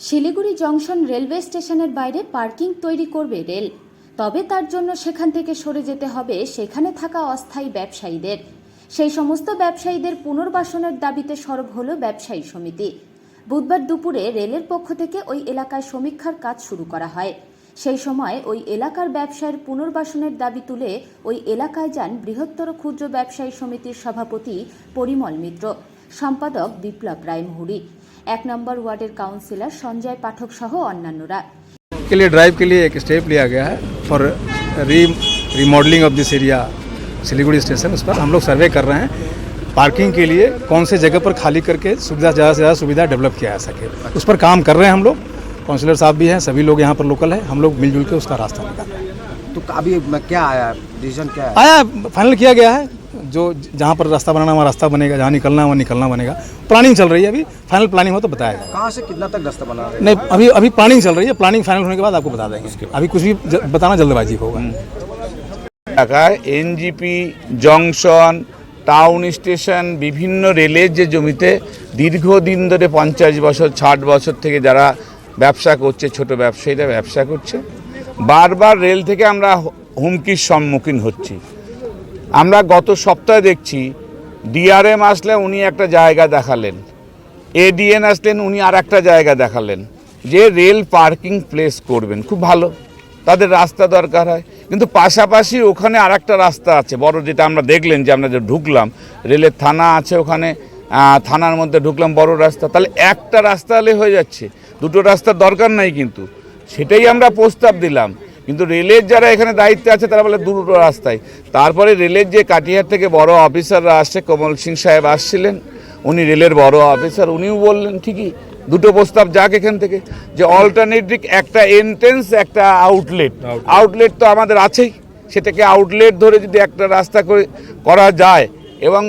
Siliguri junction railway স্টেশনের বাইরে parking তৈরি করবে রেল। তবে তার জন্য সেখান থেকে সরে যেতে হবে সেখানে থাকা অস্থায়ী ব্যবসায়ীদের। সেই সমস্ত ব্যবসায়ীদের পুনর্বাসনের দাবিতে সরব হল ব্যবসায়ী সমিতি। বুধবার দুপুরে রেলের পক্ষ থেকে ওই এলাকায় সমীক্ষার কাজ শুরু করা হয়। সেই সময় ওই এলাকার ব্যবসায়ের পুনর্বাসনের দাবি তুলে ওই এলাকায় যান বৃহত্তর ক্ষুদ্র ব্যবসায়ী সমিতির সভাপতি পরিমল মিত্র। সম্পাদক বিপ্লব রায়মুহুরি এক নম্বর ওয়ার্ডের কাউন্সিলর সঞ্জয় পাঠক সহ অন্যান্যরা के लिए ड्राइव के लिए एक स्टेप लिया गया है for re remodelling of this area Siliguri station उस पर हम लोग सर्वे कर रहे हैं पार्किंग के लिए कौन से जगह पर खाली करके सुविधा ज़्यादा से ज़्यादा सुविधा डेवलप किया जा सके उस पर काम कर रहे हैं हम लोग काउंसलर साहब भी हैं सभी लोग यहाँ पर लोकल है हम लोग मिलजुल के उसका रास्ता निकाल रहे हैं तो अभी क्या आया डिसीजन क्या है आया फाइनल किया गया है जो जहाँ पर रास्ता बनाना वहाँ रास्ता बनेगा जहाँ निकलना वहाँ निकलना बनेगा प्लानिंग चल रही है अभी फाइनल प्लानिंग हो तो बताया जाएगा कहाँ से कितना तक रास्ता बना रहे हैं? नहीं अभी अभी प्लानिंग चल रही है प्लानिंग फाइनल होने के बाद आपको बता देंगे अभी कुछ भी ज- बताना जल्दबाजी होगा এলাকায় এনজিপি জংশন টাউন স্টেশন বিভিন্ন রেলের যে জমিতে দীর্ঘদিন ধরে পঞ্চাশ বছর ষাট বছর থেকে যারা ব্যবসা করছে ছোট ব্যবসায়ীরা ব্যবসা করছে বারবার রেল থেকে আমরা হ- হুমকির সম্মুখীন হচ্ছি আমরা গত সপ্তাহে দেখছি ডিআরএম আসলে উনি একটা জায়গা দেখালেন। এডিএন আসলেন উনি আর একটা জায়গা দেখালেন, যে রেল পার্কিং প্লেস করবেন। খুব ভালো, তাদের রাস্তা দরকার হয়। কিন্তু পাশাপাশি ওখানে আর একটা রাস্তা আছে, বড় যেটা আমরা দেখলেন যে আমরা যে ঢুকলাম, রেলের থানা আছে ওখানে থানার মধ্যে ঢুকলাম, বড় রাস্তা। তাহলে একটা রাস্তা হলে হয়ে যাচ্ছে, দুটো রাস্তার দরকার নাই কিন্তু। সেটাই আমরা প্রস্তাব দিলাম। কিন্তু রেলের যারা এখানে দায়িত্বে আছে তারা বলে দুটো রাস্তায়। তারপরে রেলের যে কাটিহার থেকে বড় অফিসাররা আসছে কমল সিং সাহেব আসছিলেন। উনি রেলের বড় অফিসার উনিও বললেন ঠিকই দুটো প্রস্তাব যাক এখান থেকে যে অল্টারনেটিভ একটা এন্ট্রেন্স একটা আউটলেট আউটলেট তো আমাদের আছেই সেটাকে আউটলেট ধরে যদি একটা রাস্তা করে করা যায় এবং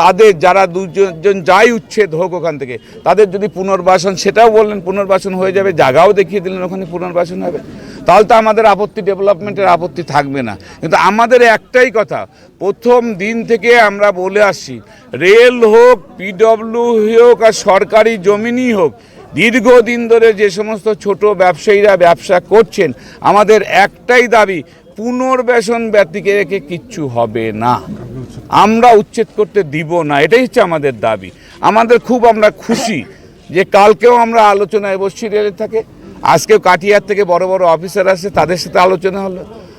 তাদের যারা দুজন যাই উচ্ছেদ হোক ওখান থেকে তাদের যদি পুনর্বাসন সেটাও বললেন পুনর্বাসন হয়ে যাবে জায়গাও দেখিয়ে দিলেন ওখানে পুনর্বাসন হবে। তাহলে তো আমাদের আপত্তি ডেভেলপমেন্টের আপত্তি থাকবে না। কিন্তু আমাদের একটাই কথা, প্রথম দিন থেকে আমরা বলে আসছি, রেল হোক পিডব্লিউ হোক আর সরকারি জমিনই হোক, দীর্ঘদিন ধরে যে সমস্ত ছোট ব্যবসায়ীরা ব্যবসা করছেন, আমাদের একটাই দাবি পুনর্বাসন ব্যক্তিকে রেখে কিচ্ছু হবে না। আমরা উচ্ছেদ করতে দিব না, এটাই হচ্ছে আমাদের দাবি। আমাদের খুব আমরা খুশি যে কালকেও আমরা আলোচনায় বসছি রেলের থাকে। আজকেও কাটিয়ার থেকে বড় বড় অফিসার আছে তাদের সাথে আলোচনা হলো।